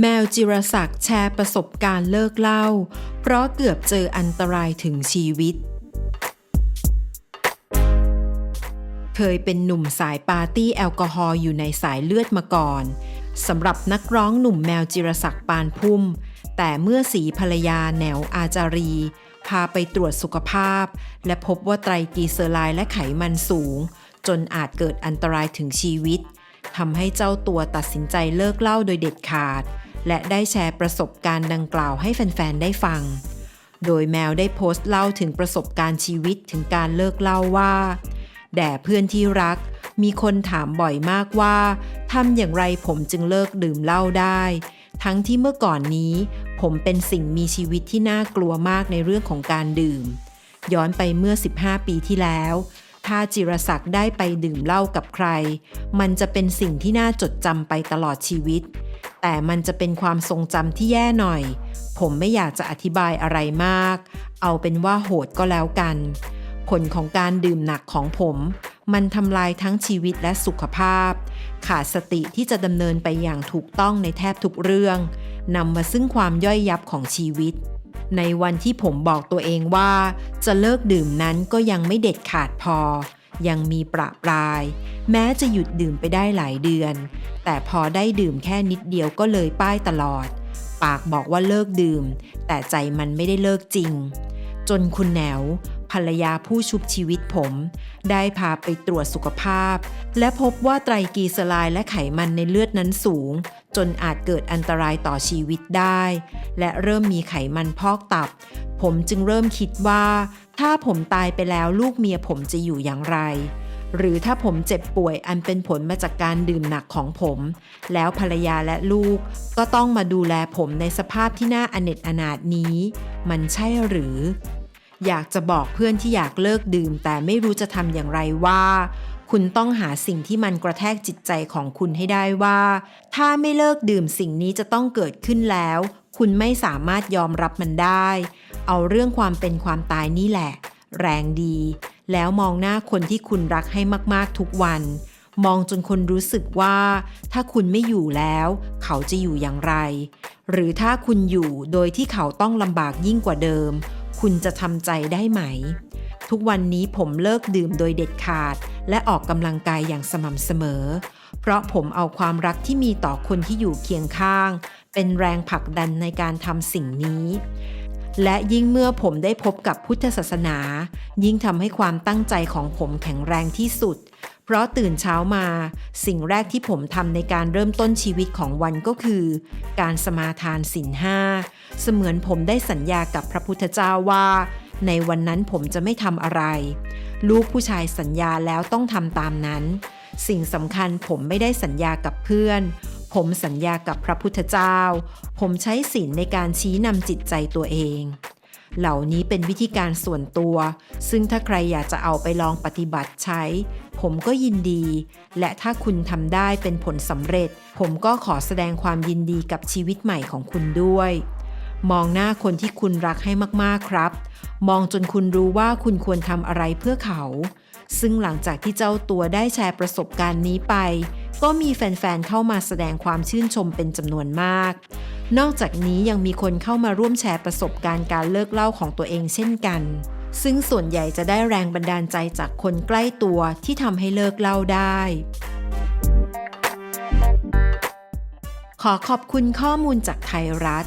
แมวจิรศักดิ์แชร์ประสบการณ์เลิกเหล้าเพราะเกือบเจออันตรายถึงชีวิต เคยเป็นหนุ่มสายปาร์ตี้แอลกอฮอล์อยู่ในสายเลือดมาก่อนสำหรับนักร้องหนุ่มแมวจิรศักดิ์ปานพุ่ม แต่เมื่อสีภรรยาแนวอาจารี พาไปตรวจสุขภาพ และพบว่าไตรกลีเซอไรด์และไขมันสูง จนอาจเกิดอันตรายถึงชีวิตทำให้เจ้าตัวตัดสินใจเลิกเหล้าโดยเด็ดขาด และได้แชร์ประสบการณ์ดังกล่าวให้แฟน ๆ ได้ฟัง โดยแมวได้โพสต์เล่าถึงประสบการณ์ชีวิตถึงการเลิกเล้าว่า แด่เพื่อนที่รัก มีคนถามบ่อยมากว่าทำอย่างไรผมจึงเลิกดื่มเหล้าได้ ทั้งที่เมื่อก่อนนี้ ผมเป็นสิ่งมีชีวิตที่น่ากลัวมากในเรื่องของการดื่ม ย้อนไปเมื่อ 15 ปีที่แล้วถ้าจิรศักดิ์ได้ไปดื่มเหล้ากับใคร มันจะเป็นสิ่งที่น่าจดจำไปตลอดชีวิต แต่มันจะเป็นความทรงจำที่แย่หน่อย ผมไม่อยากจะอธิบายอะไรมาก เอาเป็นว่าโหดก็แล้วกัน ผลของการดื่มหนักของผม มันทำลายทั้งชีวิตและสุขภาพ ขาดสติที่จะดำเนินไปอย่างถูกต้องในแทบทุกเรื่องนำมาซึ่งความย่อยยับของชีวิต ในวันที่ผมบอกตัวเองว่า จะเลิกดื่มนั้นก็ยังไม่เด็ดขาดพอ ยังมีประปราย แม้จะหยุดดื่มไปได้หลายเดือน แต่พอได้ดื่มแค่นิดเดียวก็เลยป้ายตลอด ปากบอกว่าเลิกดื่ม แต่ใจมันไม่ได้เลิกจริง จนคุณแหนวภรรยาผู้ชุบชีวิตผม ได้พาไปตรวจสุขภาพ และพบว่าไตรกลีเซอไรด์และไขมันในเลือดนั้นสูง จนอาจเกิดอันตรายต่อชีวิตได้ และเริ่มมีไขมันพอกตับ ผมจึงเริ่มคิดว่า ถ้าผมตายไปแล้วลูกเมียผมจะอยู่อย่างไร หรือถ้าผมเจ็บป่วยอันเป็นผลมาจากการดื่มหนักของผม แล้วภรรยาและลูกก็ต้องมาดูแลผมในสภาพที่น่าอเนจอนาถนี้ มันใช่หรือ อยากจะบอกเพื่อนที่อยากเลิกดื่มแต่ไม่รู้จะทำอย่างไรว่า คุณต้องหาสิ่งที่มันกระแทกจิตใจของคุณให้ได้ว่า ถ้าไม่เลิกดื่มสิ่งนี้จะต้องเกิดขึ้นแล้ว คุณไม่สามารถยอมรับมันได้ เอาเรื่องความเป็นความตายนี่แหละ แรงดี แล้วมองหน้าคนที่คุณรักให้มากๆทุกวัน มองจนคนรู้สึกว่า ถ้าคุณไม่อยู่แล้ว เขาจะอยู่อย่างไร หรือถ้าคุณอยู่โดยที่เขาต้องลำบากยิ่งกว่าเดิม คุณจะทำใจได้ไหม ทุกวันนี้ผมเลิกดื่มโดยเด็ดขาด และออกกำลังกายอย่างสม่ำเสมอ เพราะผมเอาความรักที่มีต่อคนที่อยู่เคียงข้าง เป็นแรงผลักดันในการทำสิ่งนี้ และยิ่งเมื่อผมได้พบกับพุทธศาสนา ยิ่งทำให้ความตั้งใจของผมแข็งแรงที่สุด เพราะตื่นเช้ามา สิ่งแรกที่ผมทำในการเริ่มต้นชีวิตของวันก็คือ การสมาทานศีลห้าเสมือนผมได้สัญญากับพระพุทธเจ้าว่าในวันนั้นผมจะไม่ทำอะไร ลูกผู้ชายสัญญาแล้วต้องทำตามนั้น สิ่งสำคัญผมไม่ได้สัญญากับเพื่อน ผมสัญญากับพระพุทธเจ้า ผมใช้ศีลในการชี้นำจิตใจตัวเอง เหล่านี้เป็นวิธีการส่วนตัว ซึ่งถ้าใครอยากจะเอาไปลองปฏิบัติใช้ ผมก็ยินดี และถ้าคุณทำได้เป็นผลสำเร็จ ผมก็ขอแสดงความยินดีกับชีวิตใหม่ของคุณด้วย มองหน้าคนที่คุณรักให้มากๆครับ มองจนคุณรู้ว่าคุณควรทำอะไรเพื่อเขา ซึ่งหลังจากที่เจ้าตัวได้แชร์ประสบการณ์นี้ไป ก็มีแฟนๆ เข้ามาแสดงความชื่นชมเป็นจำนวนมาก นอกจากนี้ยังมีคนเข้ามาร่วมแชร์ประสบการณ์การเลิกเล้าของตัวเองเช่นกัน ซึ่งส่วนใหญ่จะได้แรงบันดาลใจจากคนใกล้ตัวที่ทำให้เลิกเล้าได้ขอขอบคุณข้อมูลจากไทยรัฐ